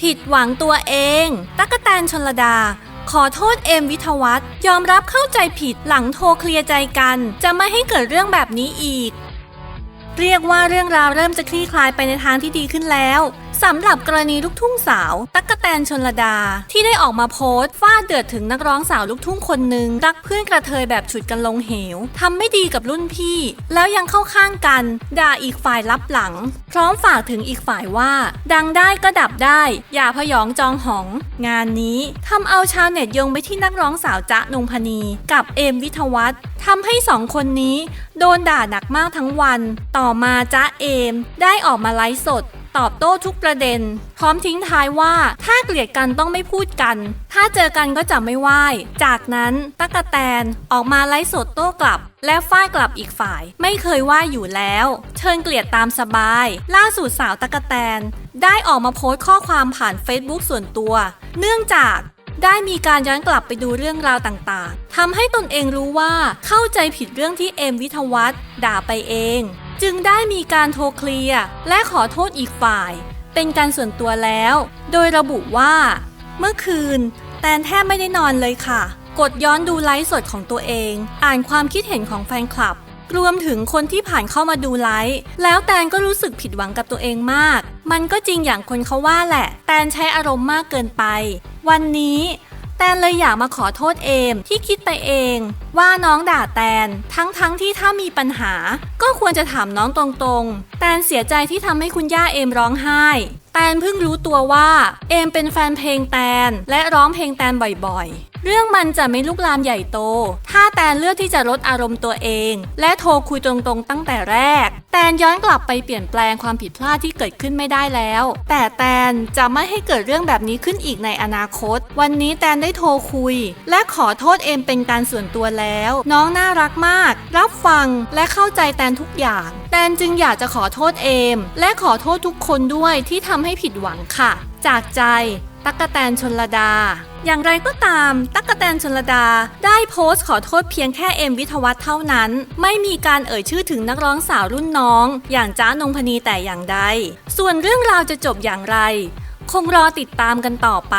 ผิดหวังตัวเอง ตั๊กแตนชนระดา ขอโทษเอมวิทวัตยอมรับเข้าใจผิดหลังโทรเคลียร์ใจกัน จะไม่ให้เกิดเรื่องแบบนี้อีก เรียกว่าเรื่องราวเริ่มจะคลี่คลายไปในทางที่ดีขึ้นแล้วสำหรับกรณีลูกทุ่งสาว ตั๊กแตนชนระดา ที่ได้ออกมาโพสต์ฟาดเดือดถึงนักร้องสาวลูกทุ่งคนหนึ่งรักเพื่อนกระเทยแบบฉุดกันลงเหวทำไม่ดีกับรุ่นพี่ แล้วยังเข้าข้างกัน ด่าอีกฝ่ายรับหลัง พร้อมฝากถึงอีกฝ่ายว่า ดังได้ก็ดับได้ อย่าพยองจองหอง งานนี้ทำเอาชาวเน็ตโยงไปที่นักร้องสาวจ๊ะนงพนี กับเอมวิทวัฒน์ทำให้สองคนนี้โดนด่าหนักมากทั้งวัน ต่อมาจ๊ะเอม ได้ออกมาไลฟ์สด ตอบโต้ทุกประเด็น พร้อมทิ้งท้ายว่าถ้าเกลียดกันต้องไม่พูดกัน ถ้าเจอกันก็จะไม่ไหว้จากนั้นตั๊กแตนออกมาไลฟ์สดโต้กลับ และฝ้ายกลับอีกฝ่าย ไม่เคยไหว้อยู่แล้ว เชิญเกลียดตามสบาย ล่าสุดสาวตั๊กแตน ได้ออกมาโพสต์ข้อความผ่าน Facebook ส่วนตัว เนื่องจาก ได้มีการย้อนกลับไปดูเรื่องราวต่างๆ ทำให้ตนเองรู้ว่าเข้าใจผิดเรื่องที่เอมวิทวัฒน์ด่าไปเอง จึงได้มีการโทรเคลียร์และขอโทษอีกฝ่าย เป็นการส่วนตัวแล้ว โดยระบุว่า เมื่อคืน แตนแทบไม่ได้นอนเลยค่ะ กดย้อนดูไลฟ์สดของตัวเอง อ่านความคิดเห็นของแฟนคลับ รวมถึงคนที่ผ่านเข้ามาดูไลฟ์แล้วแตนก็รู้สึกผิดหวังกับตัวเองมาก มันก็จริงอย่างคนเขาว่าแหละ แตนใช้อารมณ์มากเกินไป วันนี้แตนเลยอยากมาขอโทษเอมที่คิดไปเองว่าน้องด่าแตน ทั้งๆทที่ถ้ามีปัญหา ก็ควรจะถามน้องตรงๆ แตนเสียใจที่ทำให้คุณย่าเอมร้องไห้ แตนเพิ่งรู้ตัวว่า เอมเป็นแฟนเพลงแตน และร้องเพลงแตนบ่อยๆ เรื่องมันจะไม่ลุกลามใหญ่โต ถ้าแตนเลือกที่จะลดอารมณ์ตัวเอง และโทรคุยตรงๆ ตั้งแต่แรก แตนย้อนกลับไปเปลี่ยนแปลงความผิดพลาดที่เกิดขึ้นไม่ได้แล้ว แต่แตนจะไม่ให้เกิดเรื่องแบบนี้ขึ้นอีกในอนาคต วันนี้แตนได้โทรคุย และขอโทษเอมเป็นการส่วนตัวแล้วน้องน่ารักมาก รับฟังและเข้าใจแตนทุกอย่าง แตนจึงอยากจะขอโทษเอม และขอโทษทุกคนด้วยที่ทำให้ผิดหวังค่ะ จากใจตั๊กแตนชนระดา อย่างไรก็ตาม ตั๊กแตนชนระดา ได้โพสต์ขอโทษเพียงแค่เอมวิทวัฒน์เท่านั้น ไม่มีการเอ่ยชื่อถึงนักร้องสาวรุ่นน้อง อย่างจ้านงพนีแต่อย่างใด ส่วนเรื่องราวจะจบอย่างไร คงรอติดตามกันต่อไป